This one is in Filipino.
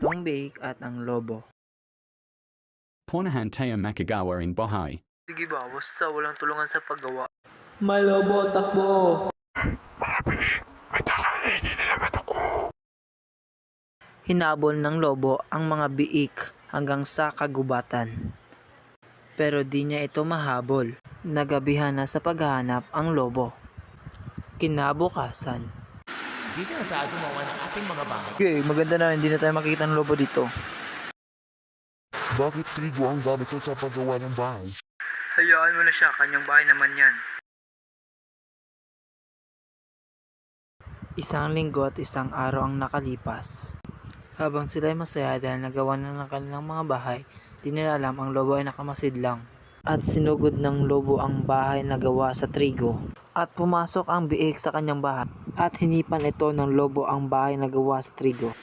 tatlong biik at ang lobo. Pornahan tayo makagawa in bahay. Sige ba, basta walang tulungan sa paggawa. May lobo, takbo! Hinabol ng lobo ang mga biik hanggang sa kagubatan. Pero di niya ito mahabol. Nagabihan na sa paghahanap ang lobo. Kinabukasan. Dito na tayo gumawa ng ating mga bahay. Okay, maganda na hindi na tayo makikita ng lobo dito. Bakit trigo ang gamit ko sa paggawa ng bahay? Hayaan mo na siya, kanyang bahay naman yan. Isang linggo at isang araw ang nakalipas. Habang sila ay masaya dahil nagawa na ng kanilang mga bahay, di nila alam ang lobo ay nakamasid lang. At sinugod ng lobo ang bahay na gawa sa trigo. At pumasok ang biik sa kanyang bahay. At hinipan ito ng lobo ang bahay na gawa sa trigo.